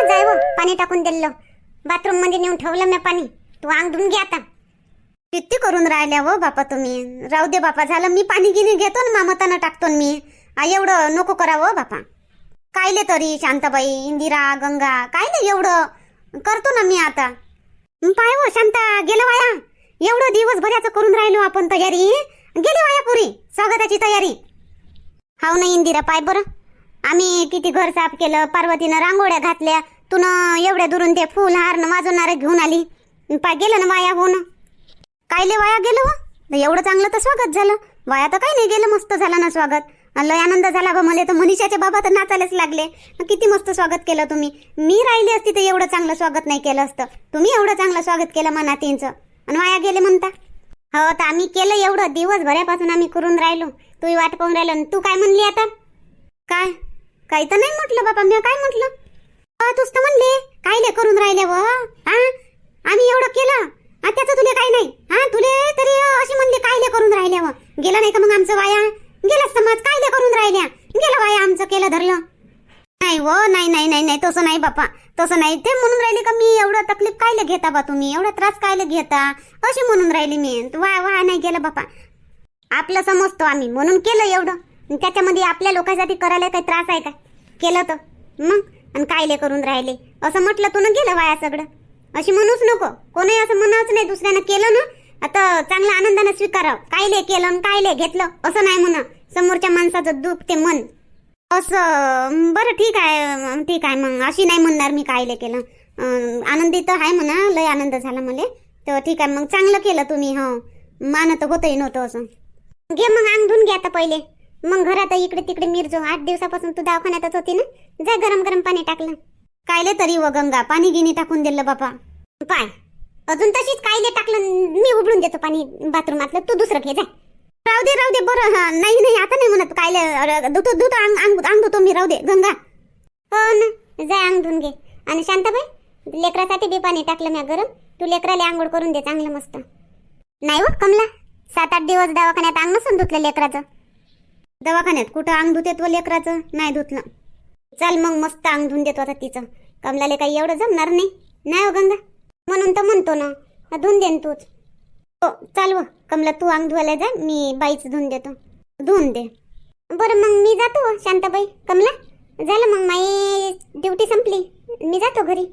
जा जाय हो पाणी टाकून दिलं. बाथरूममध्ये नेऊन ठेवलं मी पाणी. तू अंग धुवून घे आता. किती करून राहिल्या हो बापा तुम्ही? राहू दे बापा झालं मी पाणी गिनी घेतो ना मामतानं टाकतो ना मी. आ, एवढं नको करावं हो बापा. कायले तरी शांताबाई इंदिरा गंगा कायले एवढं? करतो ना मी आता. पाय हो शांता गेलं वाया. एवढं दिवसभराचं करून राहिलो आपण तयारी. गेली वाया पुरी स्वागताची तयारी. हाव ना इंदिरा पाय बरं. आम्ही किती घर साफ केलं पार्वतीनं रांगोळ्या घातल्या तुन एवढ्या दुरून ते फुल हार न घेऊन आली. पाय गेलं ना वाया होऊन? कायले वाया गेलं व? एवढं चांगलं तर स्वागत झालं. वाया तर काही नाही गेलं मस्त झालं ना स्वागत. लय आनंद झाला बा मला तर मनीषाचे बाबा तर नाचायलाच लागले. किती मस्त स्वागत केलं तुम्ही. मी राहिली असती तर एवढं चांगलं स्वागत नाही केलं असतं. तुम्ही एवढं चांगलं स्वागत केलं मनातींचं. आणि वाया गेले म्हणता? हो तर आम्ही केलं एवढं. दिवसभरापासून आम्ही करून राहिलो. तू वाट पाहून राहिलो. आणि तू काय म्हणली आता? काय? काही तर नाही म्हटलं बाबा मी काय म्हटलं? तूच तर म्हणले कायले करून राहिले व? हा आम्ही एवढं केलं हा त्याचं तुले काही नाही. हा तुले तरी अशी म्हणले कायले करून राहिले व? गेला नाही का मग आमचं वाया? गेला समाज कायले करून राहिल्या? गेलं वाया आमचं केलं धरलं? नाही व नाही नाही नाही नाही तसं नाही बापा. तसं नाही. ते म्हणून राहिले का मी एवढं तकलीफ कायले घेता बा तुम्ही? एवढा त्रास कायले घेता? अशी म्हणून राहिली मी. वा वा नाही गेलं बापा. आपलं समजतो आम्ही. म्हणून केलं एवढं. त्याच्यामध्ये आपल्या लोकांसाठी करायला काही त्रास आहे का? केलं तर. मग? आणि कायले करून राहिले? असं म्हटलं तू ना गेलं वाया सगळं. अशी म्हणूच नको. कोणी असं म्हणावंच नाही दुसऱ्यानं केलं ना आता चांगला आनंदाने स्वीकारावं. कायले केलं आणि कायले घेतलं? असं नाही म्हणा. समोरच्या माणसाचं दुःख ते मन. असं बरं ठीक आहे ठीक आहे मग. अशी नाही म्हणणार मी कायले केलं. आनंदी तर आहे म्हणा. लय आनंद झाला मला. तर ठीक आहे मग. चांगलं केलं तुम्ही हो. मानत होतंही नव्हतं असं. घे मग अंग धुवून घ्या आता पहिले. मग घरात इकडे तिकडे मिरजो आठ दिवसापासून तू दवाखान्यातच होती ना? जा गरम गरम पाणी टाकलं. कायले तरी व गंगा पाणी गिनी टाकून दिलं बापा. पाय. अजून तशीच कायले टाकलं मी उबळून देतो पाणी बाथरूमातलं. तू दुसरं घे जा. राहू दे राहू दे बरं हा नाही नाही आता नाही म्हणत कायले धुतो धुतो अंग धुतो मी राहू दे गंगा. हो ना जाय अंग धुवून घे. आणि शांताबाई लेकरासाठी बी पाणी टाकलं मी गरम. तू लेकराला आंघोळ करून दे चांगलं मस्त. नाही हो कमला सात आठ दिवस दवाखान्यात अंग नसून धुतलं लेकराचं. दवाखान्यात कुठं अंग धुते तो लेकराचं? नाही धुतलं. चल मग मस्त अंग धुवून देतो आता तिचं. कमलाले काही एवढं जमणार नाही. नाही हो गंगा. म्हणून तर म्हणतो ना. हा, धुवून तूच. हो चाल व. कमला तू अंग धुवायला जा. मी बाईच धुवून देतो. धुवून दे. बरं मग मी जातो शांताबाई. कमला झालं मग माई ड्युटी संपली. मी जातो घरी.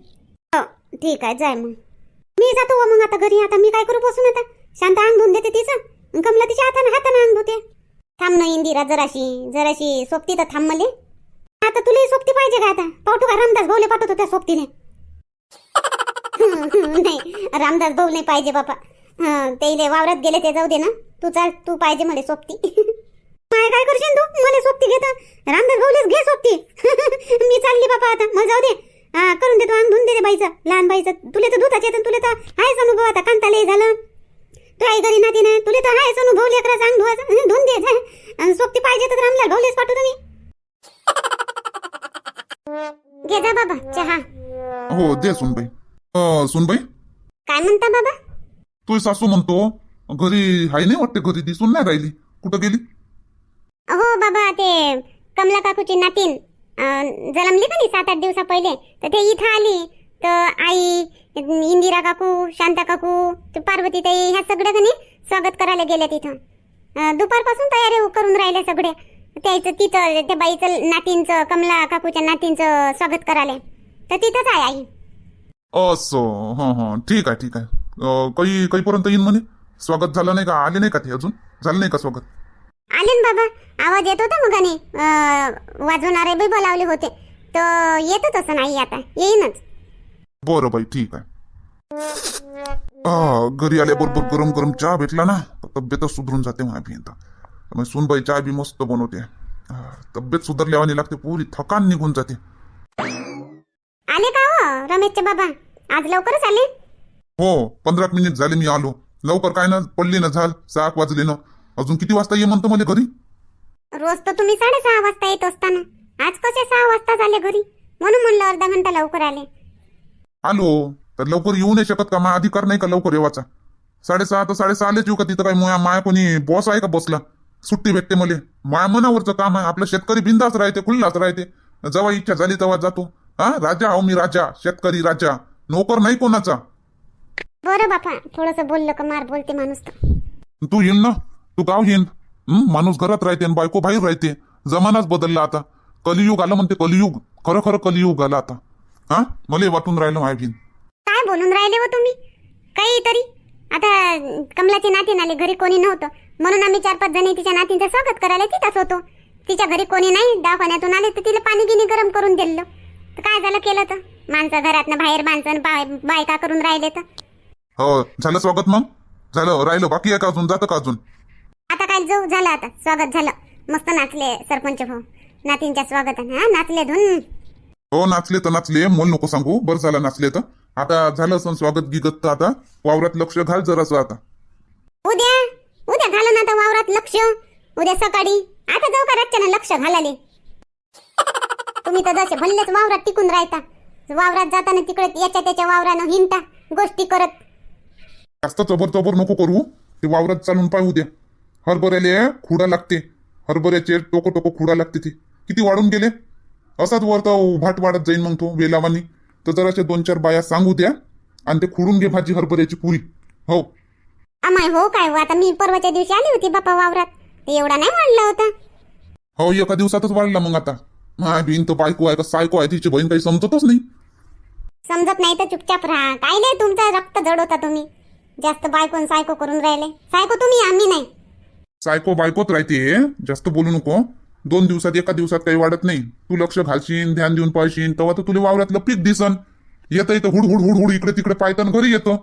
हो ठीक आहे जाय मग. मी जातो व मग आता घरी. आता मी काय करू बसून आता? शांत अंग धुवून देते तिचं. कमला तिच्या हाताने हाताने अंग धुते. थांब ना इंदिरा जराशी जराशी सोबती तर थांब मले. आता तुला सोबती पाहिजे का आता? पाठवू का रामदास भाऊले पाठवतो त्या सोबतीने नाही रामदास भाऊ नाही पाहिजे बापा. ते वावरात गेले ते जाऊ दे ना. तू चाल तू पाहिजे मला सोबती. काय काय करशील तू? मला सोबती घेता. रामदास भाऊलेच घे सोबती. मी चालली बापा आता. मग जाऊ दे. हा करून देतो अंग धुवून दे बाईचं लहान बाईचं. तुले तर धुताचे तर तुले तर आहेच अनुभव आता. कांताले झालं. तू आई घरी नाती नाही तुले तर आहेच अनुभव लेकराचं अंग धुवायचं धुवून. आणि सोबती पाहिजे तर रामलाल भाऊलेच पाठवतो मी घे जा बाबा चहा. हो दे सुनबाई. सुनबाई? काय म्हणता बाबा? तू सासू म्हणतो घरी हाय नाही वाटते घरी दिसून नाही राहिली. कुठं गेली? हो बाबा ते कमला काकूची नातीन अं, जन्मली का नाही सात आठ दिवसा पहिले? तर ते इथं आली. तर आई इंदिरा काकू शांता काकू ते पार्वती ताई ह्या सगळ्या जणी स्वागत करायला गेल्या तिथं. दुपारपासून तयारी करून राहिल्या सगळे. त्याचं तिथं त्या बाईचं नातींचं कमला काकूच्या नातींचं स्वागत करायला. तर तिथंच आहे आई. असं हां हां. ठीक आहे ठीक आहे. काही काहीपर्यंत येईन म्हणे? स्वागत झालं नाही का? आले नाही का ते अजून? झालं नाही का स्वागत? आले ना बाबा. आवाज येत होता मगाने वाजवणारे बी बोलावले होते. तर येतच असं नाही आता. येईनच. बरं बाई ठीक आहे. घरी आल्याबरोबर गरम गरम चहा भेटला ना? तब्येतच सुधरून जाते माझी आता सुनबाई चहा बी मस्त बनवते. तब्येत सुधारल्यावानी लागते पुरी थकान निघून जाते. आले का हो रमेशचे बाबा? आज लवकरच आले? हो पंधरा मिनिट झाले मी आलो. लवकर काय ना पडली ना झाल सहा वाजले ना. अजून किती वाजता ये म्हणतो मला घरी? रोज तर तुम्ही साडेसहा वाजता येत असताना. आज कसे सहा वाजता आले घरी? म्हणून म्हणलं अर्धा घंटा लवकर आले. आलो तर लवकर येऊ नाही शकत का? मा अधिकार नाही का लवकर येवाचा? साडेसहा तर साडेसहा आलेच येऊ का तिथं काय? माया माया कोणी बॉस आहे का बसला सुट्टी भेटते मले. माया मनावरचं काम आहे. आपलं शेतकरी बिंदाच राहते खुल्लाच राहते. जेव्हा इच्छा झाली तेव्हा जातो. हा? राजा आहो मी राजा शेतकरी राजा. नोकर नाही कोणाचा. बरं बापा थोडस बोललं का? मार बोलते माणूस तर. तू येईन ना? तू गाव येईन. हं? माणूस घरात राहते आणि बायको बाहेर राहते. जमानाच बदलला आता. कलियुग आलं म्हणते कलियुग. खरं खरं कलियुग आलं आता. हा? मला वाटून राहिलं माय काय बोलून राहिले हो तुम्ही? काहीतरी आता कमलाचे नातीन आले घरी कोणी नव्हतं. म्हणून आम्ही चार पाच जणी तिच्या नातींचं स्वागत करायला तिथंच होतो. तिच्या घरी कोणी नाही दवाखान्यातून आले तर तिला पाणी गिनी गरम करून दिलं. तर काय झालं केलं तर? माणसं घरातनं बाहेर माणसं बाय- बायका करून राहिले तर? हो झालं स्वागत मग? झालं राहिलं बाकी आहे का अजून जातं का अजून? आता काय जाऊ झालं आता स्वागत झालं. मस्त नाचले सरपंच भाऊ. नातींच्या स्वागताने हा नाचले धुन. हो नाचले तर नाचले मोल नको सांगू बरं झालं नाचले तर. आता झालं असं स्वागत गिगत तर आता. वावरात लक्ष घाल जरासं आता. उद्या? उद्या घाला ना आता वावरात लक्ष. उद्या सकाळी. आता जाऊ का रातच्यानं लक्ष घालाले तुम्ही तर जसे भल्लेच वावरात टिकून राहता. वावरात जाताना तिकडे याच्या त्याच्या वावरानं हिंडता गोष्टी करत. जास्त चबर चबर नको करू. ते वावरात चालून पाहू द्या. हरभऱ्याले खुडा लागते. हरभऱ्याचे टोको टोको खुडा लागते ते. किती वाढून गेले? असाच वर तर भाट वाढत जाईन मग तो वेलावानी. तर जराशे दोन चार बाया सांगू द्या आणि ते खुडून घे भाजी हरभऱ्याची पुरी. हो. अमाय हो काय हो आता मी परवाच्या दिवशी आली होती बापा वावरात. ते एवढा नाही वाढला होता. हो एका दिवसातच वाढला मग आता. माय बिन तर बायको आहे का सायको आहे तिची बहीण काही समजतच नाही. समजत नाही तर चुपचाप राहा. काय नाही तुमचा रक्त जडवता तुम्ही. जास्त बायकोन सायको करून राहिले. सायको तुम्ही आम्ही नाही. सायको बायकोच राहते जास्त बोलू नको. दोन दिवसात एका दिवसात काही वाढत नाही. तू लक्ष घालशील ध्यान देऊन पाहशील तेव्हा तर तुला वावरातलं पीक दिसन. येतं इथं हुड हुड हुड हुड इकडे तिकडे पायतान घरी येतो.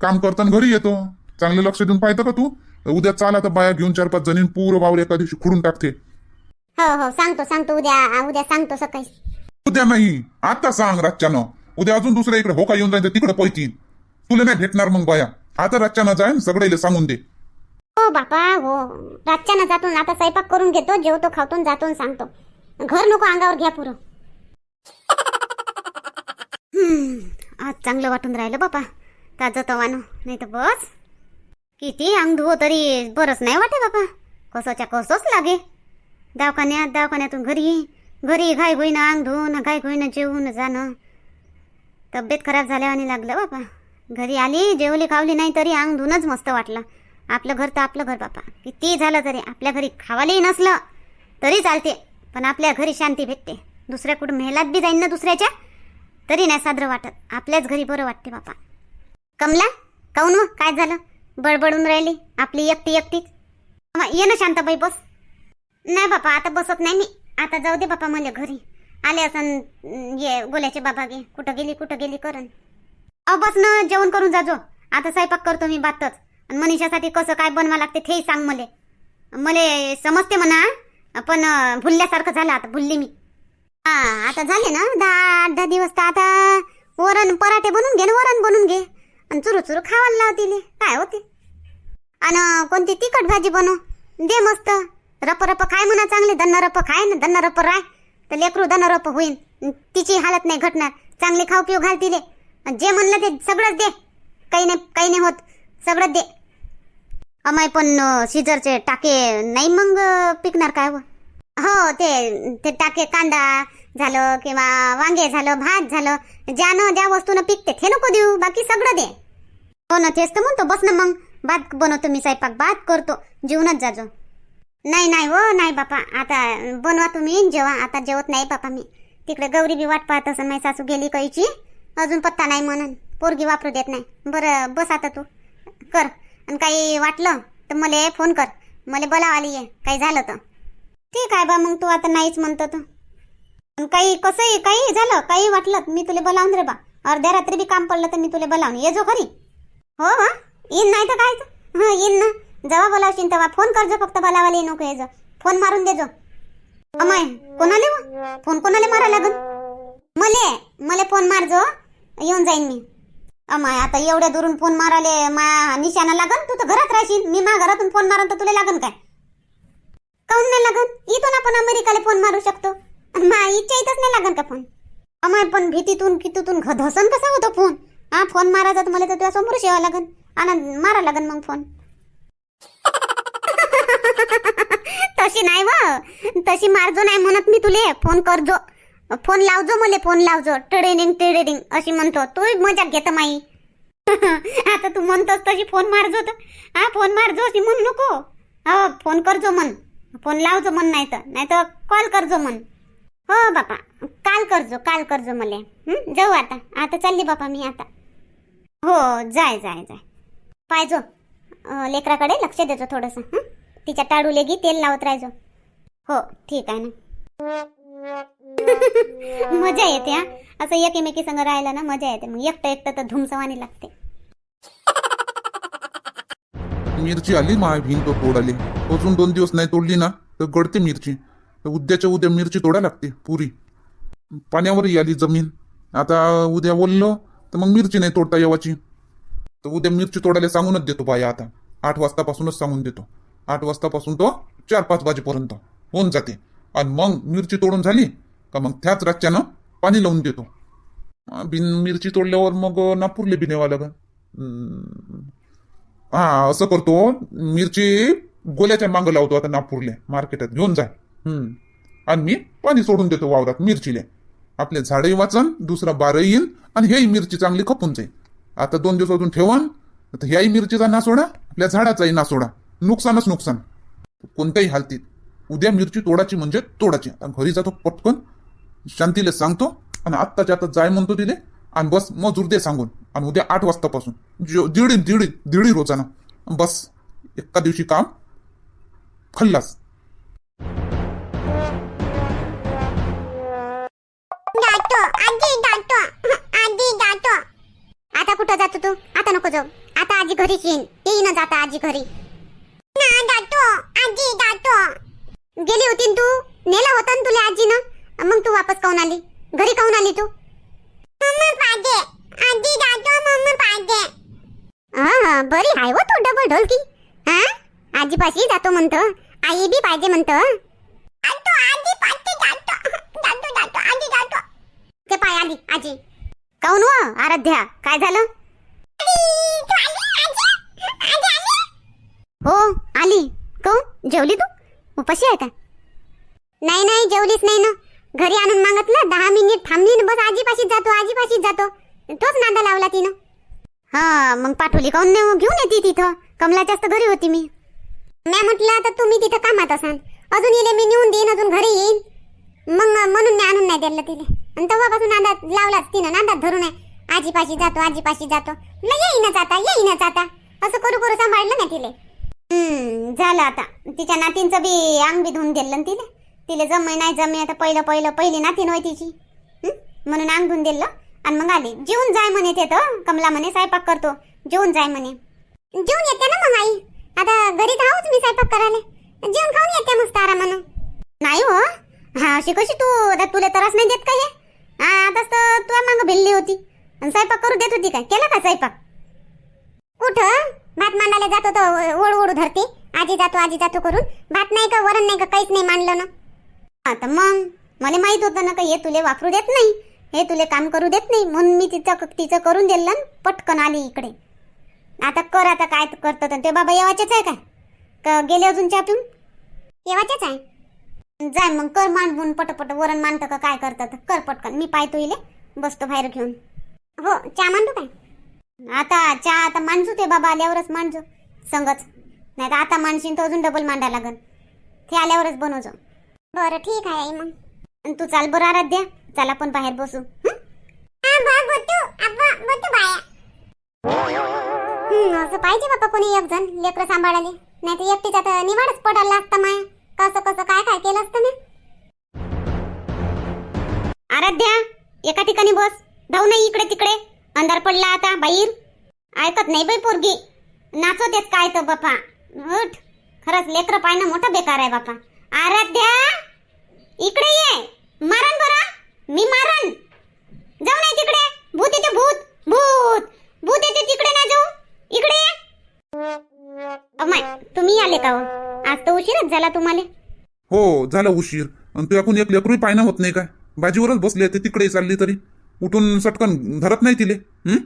काम करताना घरी येतो. चांगलं लक्ष देऊन पाहतं का तू? उद्या चाल आता बाया घेऊन चार पाच जणीन पूर वावर एका दिवशी खुडून टाकते. हो हो सांगतो सांगतो उद्या उद्या सांगतो सकाळी. उद्या नाही आता सांग रातच्यानं. उद्या अजून दुसऱ्या इकडे होका येऊन जायचं तिकडे पैतीन तुला नाही भेटणार मग बाया. आता रातच्यानं जाईन सगळे सांगून दे. हो बापा हो. रातच्यानं जातून आता स्वयंपाक करून घेतो जेवतो खावतो जातो सांगतो. घर नको अंगावर घ्या पुरं. आज चांगलं वाटून राहिलं बापा. ताजं तवानं. नाही तर बस. किती अंग धुवो हो तरी बरंच नाही वाटे बापा. कसोच्या कसोच लागे. दवाखान्यात दवाखान्यातून घरी घरी घाई होईना अंग धुवून घाई होईना जेवून जाणं. तब्येत खराब झाल्यावानी लागलं बापा. घरी आली जेवली खावली नाही तरी अंग धुनच मस्त वाटलं. आपलं घर तर आपलं घर बापा. किती झालं तरी आपल्या घरी खावालाही नसलं तरी चालते. पण आपल्या घरी शांती भेटते. दुसऱ्या कुठं मेहलात बी जाईन ना दुसऱ्याच्या तरी नाही सादरं वाटत. आपल्याच घरी बरं वाटते बापा. कमला काऊन मग? काय झालं? बडबडून राहिली आपली एकटी एकटीच. ये ना शांताबाई बस. नाही बापा आता बसत नाही मी. आता जाऊ दे बापा मला घरी. आले असन ये गोल्याचे बाबा गे. कुठं गेली कुठं गेली करन अहो बस ना जेवण करून जाजो आता स्वयंपाक करतो मी बातच. मनीषासाठी कसं काय बनवा लागते तेही सांग मले. मले समजते म्हणा पण भुलल्यासारखं झालं आता भुलली मी. हा आता झाले ना दहा आठ दहा दिवस तर आता वरण पराठे बनवून घे ना वरण बनवून घे. आणि चुरू चुरू खावायला लाव तिने काय होते? आणि कोणती तिखट भाजी बनव दे मस्त. रप रप खाय म्हणा चांगले दन्न रप खाय ना दन्न रप राय. तर लेकरू दन्न रप होईन तिची हालत नाही घटणार. चांगले खाऊ पिऊ घाल तिले. जे म्हणलं ते सगळंच दे. काही नाही काही नाही होत सगळंच दे. अमाय पण अं, सीजरचे टाके नाही मग पिकणार काय व? हो ते ते टाके कांदा झालं किंवा वांगे झालं भात झालं ज्यानं ज्या वस्तूनं पिकते ते नको देऊ बाकी सगळं दे. हो ना तेच तर म्हणतो बस ना मग. भात बनवतो मी स्वयंपाक भात करतो जेवणच जाजो. नाही नाही हो नाही बापा आता बनवा तुम्ही जेवा आता जेवत नाही बापा मी. तिकडे गौरी बी वाट पाहत असं माझी सासू गेली कैची अजून पत्ता नाही म्हणून पोरगी वापरू देत नाही. बरं बस आता तू कर. आणि काही वाटलं तर मला फोन कर. मला बोलावाली ये. काही झालं तर. ठीक आहे बा मग तू आता नाहीच म्हणतो तू काही कसंही काही झालं काही वाटलं मी तुला बोलावून रे बा. अर्ध्या रात्री बी काम पडलं तर मी तुला बोलावून. ये जो खरी हो हा. येईन नाही तर काय तर. हा येईन ना. जेव्हा बोलावशील तेव्हा फोन करजो फक्त बोलावाली नको ये जो. फोन मारून देजो. अमाय कोणाले फोन कोणाले मारा लागल मले मले फोन मारजो. येऊन जाईन मी. माय आता एवढ्या दुरून फोन माराले मा निशाणा लागन? तू तर घरात राहशील. मी मा घरातून फोन मारन तर तुला लागन काय? काऊन नाही लागन? इथून आपण अमेरिकाला फोन मारू शकतो. मा इच्छा इथंच नाही लागन का फोन? अमाय पण भीतीतून कितीतून घ- धसन कसा होतो फोन? हा फोन मारायचा तर मला तर तुझ्या समोरच यावं लागन. आणि मारा लागन मग फोन. तशी नाही व. तशी मारजो नाही म्हणत मी तुले. फोन करजो. फोन लावजो मले फोन लावजो. ट्रेनिंग ट्रेडिंग अशी म्हणतो. तू मजाक घेत माई. आता तू म्हणतोस तशी फोन मारजो तर. हा फोन मारजो अशी म्हणू नको. हो फोन करजो म्हण. फोन लावजो म्हण नाही तर नाही तर कॉल करजो मन हो बापा. काल करजो काल करजो मले. जाऊ आता. आता चालली बापा मी आता. हो जाय जाय जाय. पाहिजो लेकराकडे लक्ष देजो थोडंसं. हं? तिच्या टाळू लेगी तेल लावत राहायचो हो ठीक आहे ना. मजा येते हा. असं एकीमेकी संग राहिलं ना मजा येते. मग एकटं एकटं तर धुमसवानी लागते. मिरची आली माय भिंत तो आली. अजून दोन दिवस नाही तोडली ना तर गळते मिरची. तर उद्याच्या उद्या मिरची तोडा लागते पुरी. पाण्यावरही आली जमीन. आता उद्या बोललो तर मग मिरची नाही तोडता येवाची. तर उद्या मिरची तोडायला सांगूनच देतो बाया आता. आठ वाजतापासूनच सांगून देतो. आठ वाजतापासून तो चार पाच वाजेपर्यंत होऊन जाते. आणि मग मिरची तोडून झाली का मग त्याच रच्च्यानं पाणी लावून देतो. बिन मिरची तोडल्यावर मग नागपूरले बिनेवा न्यावं लागन हम्म. हा असं करतो. मिरची गोल्याच्या मागं लावतो आता नागपूरले. मार्केटात घेऊन जाय हम्म. आणि मी पाणी सोडून देतो वावरात मिरचीले. आपले झाडही वाचन दुसरा बारही येईन आणि हेही मिरची चांगली खपून जाईल. आता दोन दिवस अजून ठेवान तर ह्याही मिरचीचा नासोडा आपल्या झाडाचाही नासोडा नुकसानच नुकसान. कोणत्याही हालतीत. उद्या मिरची तोडाची म्हणजे तोडाची आता घरी जातो पटकन शांतीला सांगतो आणि आत्ताच्या आता जाय म्हणतो तिले आणि बस मजूर दे सांगून. आणि उद्या आठ वाजतापासून. दिडी दीडी दिडी दीडी रोजानं बस एका दिवशी काम खल्लास. आता कुठं जातो तू? आता नको जाऊ. आता आजी घरीच येईन. येईन जाता आजी घरी. ना जातो. आजी जातो. गेली होती तू? नेला होता ना तुला आजीनं? मग तू वापस काऊन आली? घरी काऊन आली तू? हा हा बरी हाय हो तू डबल ढोलकी. हा? आजीपाशी जातो म्हणतो. आई बी पाहिजे म्हणतो. ते पाय आली आजी. काऊन व आराध्या? काय झालं? हो आली. काऊन? जेवली तू? उपाशी आहे का? नाही नाही जेवलीच नाही ना. घरी आणून मागतलं दहा मिनिट थांबली बस आजीपाशीच जातो आजीपाशीच जातो. तोच नांदा लावला तिनं. हा मग पाठवली काऊन नाही घेऊन येते तिथं? कमलाच्याच तर घरी होती मी. मी म्हटलं आता तुम्ही तिथं कामात असाल. अजून येले मी नेऊन देईन अजून घरी येईन. मग म्हणून मी आणून नाही दिलं तिला. आणि तेव्हापासून नांदात लावलाच तिनं नांदात धरून आहे. आजीपाशी जातो आजीपाशी जातो. ल येईनच आता येईनच आता. असं करू करू सांभाळलं ना तिले. झालं आता. तिच्या नातींचं बी अंग बी धुवून दिलं ना तिले जमे नाही जमे आता पहिलं पहिलं पहिली नातीन होय तिची. म्हणून अंग दिलं आणि मग आली. जेवून जाय म्हणे ते तर. कमला म्हणे स्वयंपाक करतो. जेवून जाय म्हणे. जेवून येते ना मग आई. आता घरी राहूच मी स्वयंपाक करायला. जेवण खाऊन येते मस्त आरामानं. नाही हो. हा अशी कशी तू? आता तुला त्रास नाही देत का हे? हा आताच तर तुला मागं भिल्ली होती. आणि स्वयंपाक करू देत होती काय? केला का स्वयंपाक? कुठं भात मांडायला जातो तर ओढ ओढू धरते. आजी जातो आजी जातो करून. भात नाही का वरण नाही का काहीच नाही मांडलं ना. आता मग? मला माहीत होतं ना का हे तुले वापरू देत नाही. हे तुले काम करू देत नाही. म्हणून मी तिचं तिचं करून दिलं ना पटकन आली इकडे. आता कर आता काय करतो ते बाबा येवाचेच आहे काय? का गेले अजून चहा पिऊन येवाचेच आहे? जाय मग कर मांडून पटपट. वरण मांडतं का काय करतात कर पटकन. मी पाहतो इले. बसतो बाहेर घेऊन. हो चहा मांडू काय? आता चहा आता मांडजू ते बाबा आल्यावरच मांडजो संगच. नाही तर आता मानशीन तर अजून डबल मांडा लागन. ते आल्यावरच बनवजो. बरं ठीक आहे आई मग. तू चाल बरं आराध्या. चल आपण बाहेर बसू. असं पाहिजे बाबा कोणी एक जण लेकरं सांभाळाले नाही तर एकटीच तर निवाडच पडायला असतं माय. कसं कसं काय काय केलं असतं ना आराध्या एका ठिकाणी बस. जाऊ नाही इकडे तिकडे. अंधार पडला आता बाहेर. ऐकत नाही बाई पोरगी. नाचवतेत काय तर बापा. उठ. खरंच लेकरं पाहणं मोठं बेकार आहे बापा. आराध्या इकडे ये. मारण बरं मी मारण. जाऊ नाही तिकडे. भूत येते भूत. भूत. भूत येते तिकडे ना जाऊ. इकडे ये. अमाय तुम्ही आले का हो? आज तर उशीरच झाला तुम्हाला. हो झाला उशीर. आणि तू याकून एक लेकरूही पायना होत नाही काय? बाजीवरच बसले ते तिकडे चालली तरी. उठून सटकन धरत नाही तिले. हं?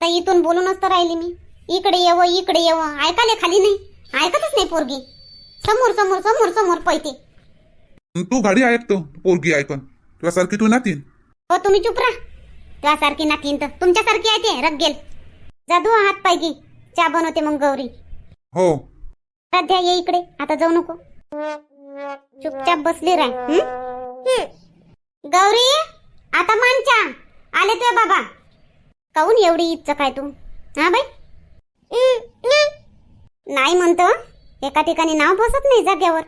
तर इथून बोलूनच तर राहिली मी. इकडे येव इकडे येव. ऐकाले खाली नाही. ऐकतच नाही पोरगी. समोर समोर समोर समोर पैते. तू गाडी ऐकतो पोरगी ऐकन तुझ्यासारखी तू नातीन. हो तुम्ही चुप राहा. तुझ्यासारखी नातीन तर. तुमच्यासारखी आहे ते रग्गेल जादू हात घे चहा बनवते मग गौरी. हो. राध्या ये इकडे. आता जाऊ नको. चुपचाप बसली हं? गौरी आता मान चहा. आले तुझे बाबा. काऊन एवढी इच्छा काय तू? हा बाई? नाही म्हणतो. एका ठिकाणी नाव बसत नाही जाग्यावर.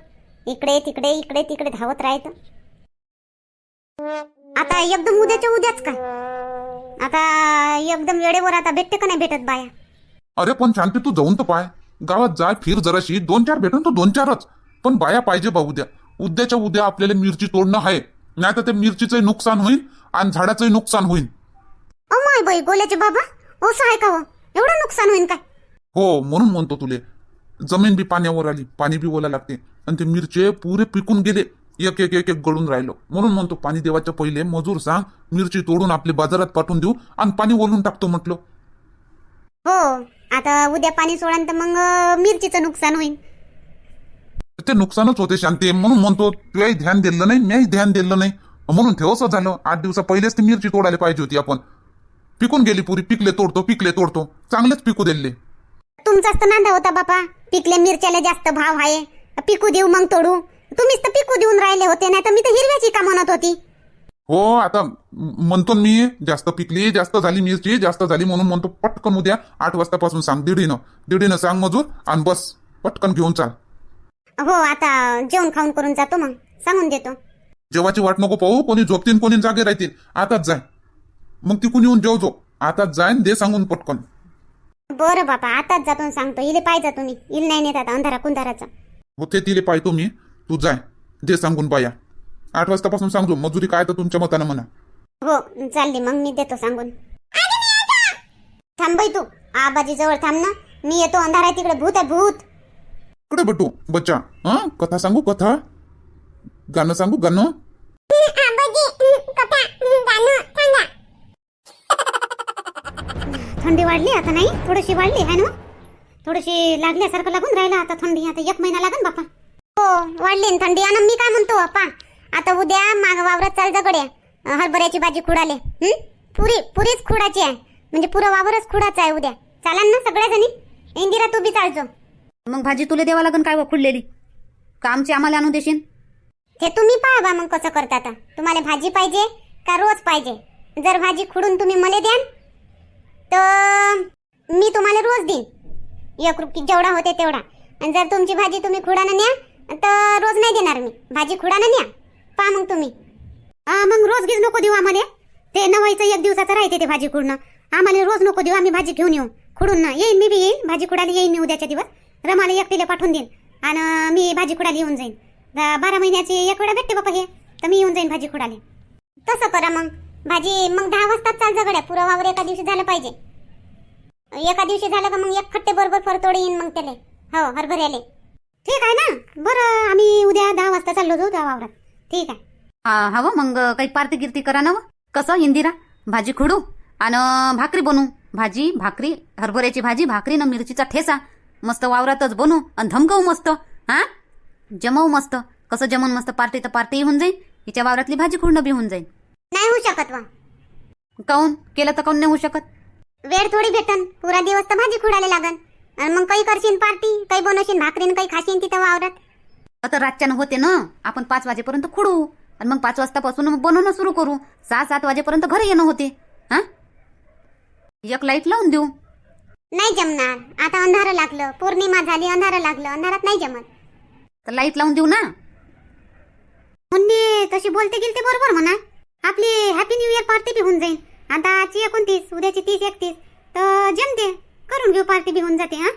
इकडे तिकडे इकडे तिकडे धावत राहत आता एकदम उद्याच्या उद्याच काय? आता एकदम वेळेवर आता भेटते का नाही भेटत बाया? अरे पण शांती तू जाऊन तर पाय. गावात जाय फिर जराशी. दोन चार भेटून तो दोन चारच. पण बाया पाहिजे बा उद्या. उद्याच्या उद्या आपल्याला मिरची तोडणं आहे. नाही तर ते मिरचीचंही नुकसान होईल आणि झाडाचंही नुकसान होईल. अमाय बाई गोल्याचे बाबा. असं आहे का हो? एवढं नुकसान होईल काय? हो म्हणून म्हणतो तुले. जमीन बी पाण्यावर आली पाणी बी ओला लागते. आणि ते मिरचे पुरे पिकून गेले. एक एक एक एक गळून राहिलो. म्हणून म्हणतो पाणी देवाच्या पहिले मजूर सांग मिरची तोडून आपली बाजारात पाठवून देऊ आणि पाणी ओलून टाकतो म्हटलं. हो आता उद्या पाणी सोडान तर मग मिरचीचं नुकसान होईल ते नुकसानच होते शांती. म्हणून म्हणतो तुलाही ध्यान दिलं नाही मीही ध्यान दिलं नाही. म्हणून असं झालं. आठ दिवसा पहिलेच ती मिरची तोडायला पाहिजे होती आपण. पिकून गेली पुरी पिकले तोडतो पिकले तोडतो. चांगलेच पिकू दिले. तुमचाच तर नांदा होता बापा. पिकले मिरच्याला जास्त भाव आहे. पिकू देऊ मग तोडू. तुम्हीच तर पिकू देऊन राहिले होते नाही तर मी तर हिरव्याची का म्हणत होती? हो आता म्हणतो मी जास्त पिकली जास्त झाली मिरची जास्त झाली म्हणून म्हणतो पटकन उद्या आठ वाजतापासून सांग दीडीनं. दीडीनं सांग मजूर आणि बस पटकन घेऊन चाल. हो आता जेवण खाऊन करून जातो मग. सांगून देतो. जेवाची वाट नको पाहू कोणी झोपतील कोणी जागे राहतील आताच जाय. मग तिकून येऊन जेव जो आताच जाय दे सांगून पटकन. बरं बापा आताच जातो सांगतो. इले पाहिजे तुम्ही. इल नाही नेत आता अंधारा कुंधाराचा. हो ते तिले पाहतो मी तू जाय. दे सांगून बाया. आठ वाजतापासून सांगतो. मजुरी काय तर तुमच्या मतानं म्हणा. हो चालली. मग मी देतो सांगून. थांब बाई तू. आबाजी जवळ थांब ना. मी येतो. अंधार आहे तिकडे. भूत आहे भूत. इकडे बटू बच्चा. हा? कथा सांगू कथा? गाणं सांगू गाणं? थंडी वाढली आता नाही. थोडीशी वाढली आहे ना थोडीशी लागल्यासारखं लागून राहिलं आता थंडी. आता एक महिना लागन बापा. हो वाढली ना थंडी. आणि मी काय म्हणतो बापा? आता उद्या माग वावरात चाल जा गड्या अं, हरभऱ्याची भाजी खुडाले? पुरी पुरीच खुडाची आहे. म्हणजे पुरं वावरच खुडाचं आहे उद्या. चालन ना सगळ्या जणी इंदिरा तू बी चालतो मग भाजी तुला द्यावा लागन काय खुडलेली? का आमची आम्हाला आणून देशील ते तुम्ही पहा बा मग कसं करता आता तुम्हाला भाजी पाहिजे का रोज पाहिजे? जर भाजी खुडून तुम्ही मला द्याल तर मी तुम्हाला रोज देईन. एक रुपये जेवढा होते तेवढा. आणि जर तुमची भाजी तुम्ही खुडानं न्या तर रोज नाही देणार मी. भाजी खुडानं न्या. पहा मग तुम्ही. मग रोज घेऊ नको देऊ आम्हाला. ते नवाईचं एक दिवसाचं राहते ते भाजी खुडणं. आम्हाला रोज नको देऊ आम्ही भाजी घेऊन येऊ. खुडून ना येईन मी बी येईन भाजी खुडायला येईन मी उद्याच्या दिवस. रमाला एकटीला पाठवून देईन. आणि मी भाजी खुडायला येऊन जाईन. बारा महिन्याची एक वेळा भेटते बापा हे. तर मी येऊन जाईन भाजी खुडाले तसं करा मग. भाजी मग दहा वाजताच चाल जा पुरा वावर एका दिवशी झालं पाहिजे. एका दिवशी झालं का मग एक खट्टे बरोबर फरतोड येईन मग त्याले. हो हरभऱ्याले. ठीक आहे ना? बरं आम्ही उद्या दहा वाजता चाललो जाऊ त्या वावरात. ठीक आहे. हा हवं मग काही पार्टी गिरती करा ना कसं इंदिरा? भाजी खुडू? आणि भाकरी बनवू भाजी भाकरी हरभऱ्याची भाजी भाकरी न मिरचीचा ठेसा. मस्त वावरातच बनवू आणि धमकवू मस्त. हा? जमवू मस्त. कसं जमवून मस्त पार्टी तर पार्टी होऊन जाईल. हिच्या वावरातली भाजी खुडणं बी होऊन जाईल. नाही होऊ शकत वा. काऊन? केलं तर काऊन नाही होऊ शकत? वेळ थोडी भेटन. पुरा दिवस तर भाजी खुडायला लागन. आणि मग काही करशील पार्टी काही बनवशील भाकरीन काही खाशील तिथं वावरात आता रातच्यानं होते ना? आपण पाच वाजेपर्यंत खुडू. आणि मग पाच वाजतापासून मग बनवणं सुरू करू. सहा सात वाजेपर्यंत घरी येणं होते. हा? एक लाइट लावून देऊ. नाही जमणार. आता अंधारं लागलं. पौर्णिमा झाली अंधारं लागलं. अंधारात नाही जमत. तर लाइट लावून देऊ ना? मुन्नी तशी बोलते गेली ते बरोबर म्हणा. आपली हॅपी न्यू इयर पार्टी बी होऊन जाईल आता आजची एकोणतीस उद्याची तीस एकतीस. तर जमते. करून घेऊ पार्टी बी होऊन जाते हा?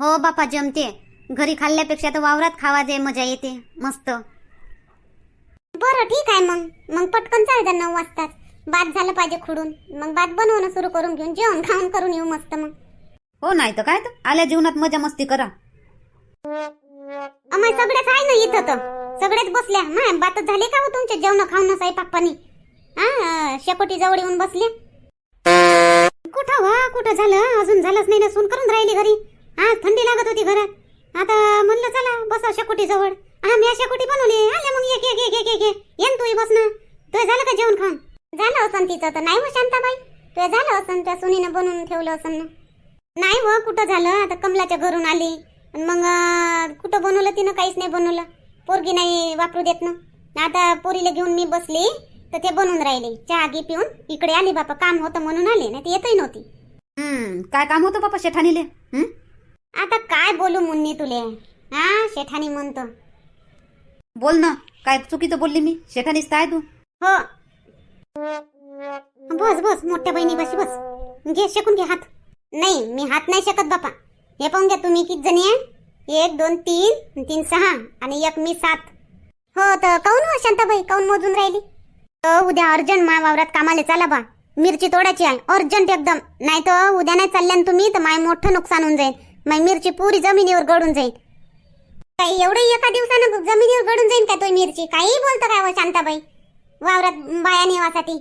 हो बापा जमते. घरी खाल्ल्यापेक्षा तर वावरात खावा जे मजा येते. मस्त. बरं ठीक आहे मग. मग पटकन चाल जा नऊ वाजताच. भात झालं पाहिजे खुडून. मग भात बनवणं सुरू करून घेऊन जेवण खाऊन करून येऊ मस्त मग. हो नाही तर काय तर. आल्या जीवनात मजा मस्ती करा. अमाय सगळेच आहे ना इथं तर. सगळेच बसल्या. माय बात झाली का हो तुमचे? जेवण खाऊन स्वयंपाक पाणी. हा शेकोटी जवळ येऊन बसले. कुठं वा कुठं झालं? अजून झालंच नाही ना सून करून राहिली घरी. हा थंडी लागत होती घरात. आता म्हणलं चला बसा शेकोटी जवळ हा मी शेकोटी बनवली आले मग एक एक एक एक एक एक येन बस ना. तुझं झालं का जेवण खाऊन? झालं असन तिचं तर. नाही हो शांताबाई. तुझं झालं असन त्या सुनीनं बनवून ठेवलं असन ना. नाही व कुठं झालं? आता कमलाच्या घरून आली. मग कुठं बनवलं तिनं? काहीच नाही बनवलं. पोरगी नाही वापरू देत ना. आता पोरीला घेऊन मी बसली. तर ते बनवून राहिले. चहा घे पिऊन इकडे आली बापा काम होतं म्हणून आले नाही तर येतही नव्हती. हम्म काय काम होतं बापा शेठानीले? हं? आता काय बोलू मुन्नी तुले? हा शेठानी म्हणतो. बोल ना काय चुकीचं बोलली मी? शेठानीच तर आहे तू. हो. बस बस मोठ्या बहिणी बस बस. घे शकून घे हात. नाही मी हात नाही शकत बापा. हे पाहून घ्या तुम्ही किती जणी आहे. एक दोन तीन तीन सहा आणि एक मी सात. हो तर काऊन हो शांताबाई? काऊन मोजून राहिली? तर उद्या अर्जंट मा वावरात कामाला चला बा. मिरची तोडायची आहे. अर्जंट एकदम. नाही तर उद्या नाही चालल्यान तुम्ही तर माय मोठं नुकसान होऊन जाईल. माय मिरची पुरी जमिनीवर गळून जाईल. काही एवढं एका दिवसानं जमिनीवर गळून जाईल का तो मिरची? काही बोलतो काय शांताबाई? वावरात बाया नेवासाठी.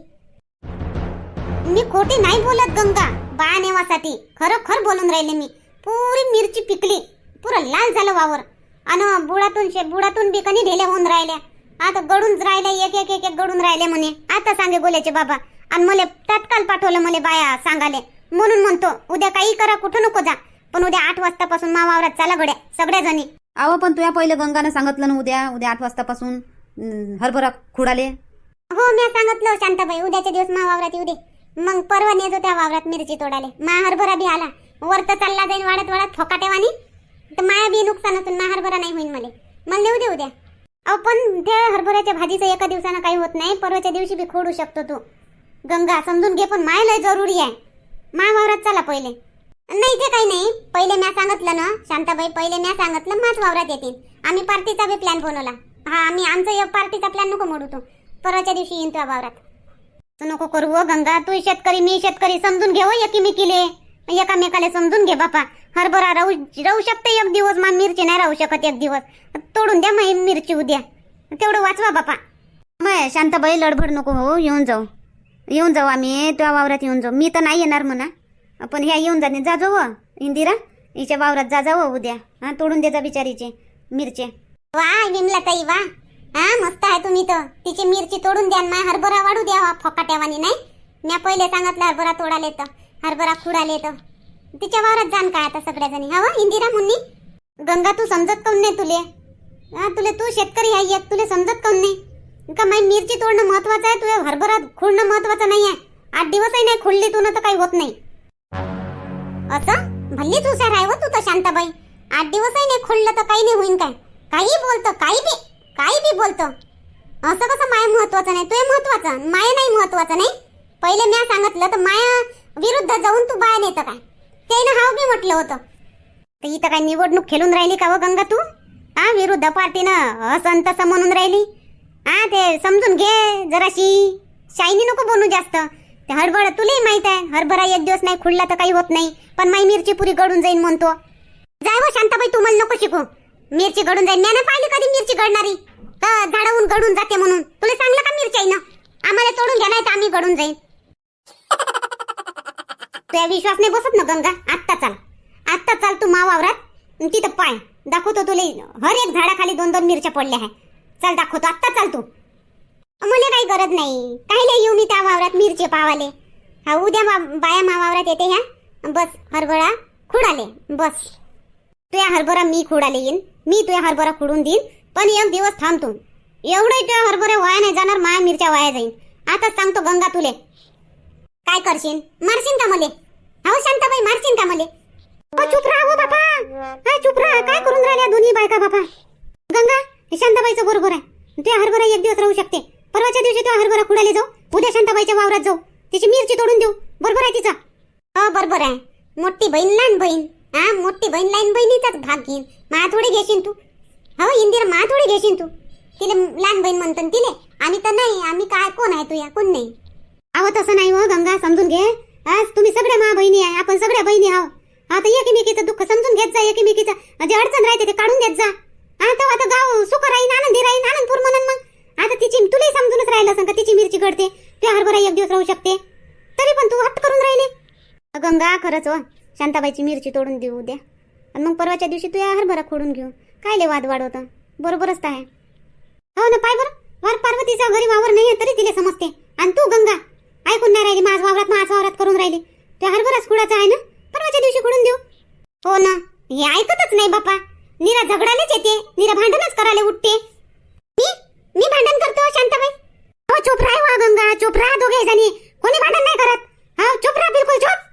मी खोटी नाही बोलत गंगा. बाया नेवासाठी. खरोखर बोलून राहिले मी. पुरी मिरची पिकली. पुरं लाल झालं वावर. आणि बुडातून बुडातून बी कणी ढेल्या होऊन राहिल्या. आता गडून राहिले एक एक एक एक गडून राहिले म्हणे. आता सांगे गोल्याचे बाबा. आणि मला तत्काल पाठवलं मला बाया सांगाले. म्हणून म्हणतो उद्या काही करा कुठं नको जा. पण उद्या आठ वाजतापासून मा वावरात चला गड्या सगळ्या जणी अहो पण तुया पहिले गंगानं सांगितलं ना उद्या उद्या आठ वाजतापासून. अं, हरभरा खुडाले. हो मी सांगितलं शांताबाई उद्याच्या दिवस मा वावरात येऊ दे. मग परवा नेतो त्या वावरात मिरची तोडाले. मा हरभरा बी आला. वर तर चालला जाईन वाढत वाढत फोकाटेवानी. तर माया बी नुकसान असून मा हरभरा नाही होईल मला. मला नेऊ दे उद्या. अहो पण त्या हरभऱ्याच्या भाजीचं एका दिवसानं काही होत नाही. परवाच्या दिवशी बी खोडू शकतो तू. गंगा समजून घे पण माय लय जरुरी आहे. माय वावरात चला पहिले. नाही ते काही नाही. पहिले म्या सांगितलं ना शांताबाई पहिले म्या सांगितलं माझ वावरात येतील. आम्ही पार्टीचा बी प्लॅन बनवला. हा आम्ही आमचा पार्टीचा प्लॅन नको मोडू तू. परवाच्या दिवशी येईन तुझ्या वावरात. तू नको करू हो, गंगा. तू शेतकरी मी शेतकरी समजून घे मी एकीमेकीले. एकामेकाला समजून घे बापा. हरभरा राहू राहू शकते एक दिवस मा मिरची नाही राहू शकत एक दिवस. तोडून द्या मग मिरची उद्या. तेवढं वाचवा बापा. मग शांताबाई लडबड नको हो येऊन जाऊ. येऊन जाऊ आम्ही तुझ्या वावरात येऊन जाऊ. मी तर नाही येणार म्हणा. पण ह्या येऊन जाणे जा जाऊ हो, इंदिरा. हिच्या वावरात जा जाऊ हो उद्या. हा तोडून दे जा बिचारीचे मिरचे. वा विमला ताई वा. हा मस्त आहे तुम्ही तर. तिची मिरची तोडून द्या ना हरभरा वाढू द्या वा फोकाट्यावानी नाही? म्या पहिले सांगितलं हरभरा तोडाले तर हरभरा खुडाले तर. तिच्या वावरात जाण काय आता सगळ्या जणी इंदिरा मुन्नी? गंगा तू समजत काऊन नाही तुले? हा तुले तू शेतकरी आहे एक तुले समजत काऊन नाही? का माई मिरची तोडणं महत्वाचं आहे तुझ्या हरभरा खुडणं महत्वाचं नाही आहे? आठ दिवसही नाही खुडली तू ना तर काही होत नाही. असं? भल्लीच हुशार आहे हो तू तर शांताबाई. आठ दिवसही नाही खुडलं तर काही नाही होईन काय? काही बोलतं काही बी काही बी बोलतं. असं कसं माया महत्वाचं नाही? तुझे महत्वाचं? माया नाही महत्वाचं नाही? पहिले म्या सांगितलं तर माया विरुद्ध जाऊन तू बाया नेतं काय? त्यानं हाव बी म्हटलं होतं. तर इथं काय निवडणूक खेळून राहिली का व गंगा तू? हा विरुद्ध पार्टीनं असं तसं म्हणून राहिली? हा ते समजून घे जराशी. शायनी नको बनू जास्त. ते हरभरा तुलाही माहीत आहे. हरभरा एक दिवस नाही खुडला तर काही होत नाही. पण माई मिरची पुरी गडून जाईन म्हणतो. जाय व शांताबाई तू मला नको शिकू. मिरची गडून जाईन. मी पाहिली कधी मिरची गडणारी का झाडावून गडून जाते म्हणून. तुला सांगलं का मिरची आम्हाला तोडून घ्या नाही तर आम्ही गडून जाईन. त्या विश्वास नाही बसत ना गंगा. आत्ता चाल. आत्ता चाल तू मा वावरात. तिथं पाय. दाखवतो तुला. हर एक झाडाखाली दोन दोन मिरच्या पडल्या आहे चल दाखवतो. आत्ता चाल तू. मला काही गरज नाही. काहीला येऊ मी त्या वावरात मिरचे पावाले? हा उद्या बाया मा वावरात येते ह्या. बस हरभरा खुडाले. बस. तुया हरभरा मी खुडाले येईन. मी तुया हरभरा खुडून देईन. पण एक दिवस थांबतो. एवढे तुया हरभरा वाया नाही जाणार माया मिरच्या वाया जाईन. आता सांगतो गंगा तुले. काय करशील? मारशील का मले? हो शांताबाई मारशील का मले? ओ चुप राहा हो बापा. हा चुप राहा. काय करून राहिल्या दोन्ही बायका बापा? गंगा शांताबाईचं बरोबर आहे. ते हरभरा एक दिवस राहू शकते. परवाच्या दिवशी तो हरभरा कुडाले जाऊ. उद्या शांताबाईच्या वावरात जाऊ. तिची मिरची तोडून देऊ. बरोबर आहे तिचा? हो बरोबर आहे. मोठी बहीण लहान बहीण. हा मोठी बहीण लहान बहिणीचाच भाग घेईन. मा थोडी घेशील तू. हो इंदिरा मा थोडी घेशील तू. तिला लहान बहीण म्हणतो तिले. आम्ही तर नाही आम्ही काय कोण आहे तुया कोण नाही? अहो तसं नाही हो गंगा समजून घे. आज तुम्ही सगळ्या मा बहिणी आहे आपण सगळ्या बहिणी आहो आता एकीमेकीचं दुःख समजून घेत जा एकीमेकीचं. जे अडचण राहते ते काढून घेत जा. आता आता गाव सुख राहीन आनंदी राहीन आनंदपूर म्हणून मग. आता तिची तुलाही समजूनच राहिलं असं तिची मिरची घडते ते हरभरा एक दिवस राहू शकते. तरी पण तू हट्ट करून राहिली. गंगा खरंच हो. शांताबाईची मिरची तोडून देऊ द्या. आणि मग परवाच्या दिवशी तू या हरभरा खोडून घेऊ. काय ले वाद वाढवतं बरोबरच आहे. हो ना पाय बरं. वर पार्वतीचा घरी वावर नाही तरी तिला समजते. आणि तू गंगा. ऐकून नाही राहिली माझ वावरात माझ वावरात करून राहिली. ते हरभराच कुडाचा आहे ना? परवाच्या दिवशी कुडून देऊ. हो ना. हे ऐकतच नाही बापा. नीरा झगडालेच येते. नीरा भांडणच करायला उठते. मी? मी भांडण करतो शांताबाई? हो चुप राह वा गंगा. चुप राहा दोघे जणी. कोणी भांडण नाही करत. हा चुप राह बिलकुल चुप.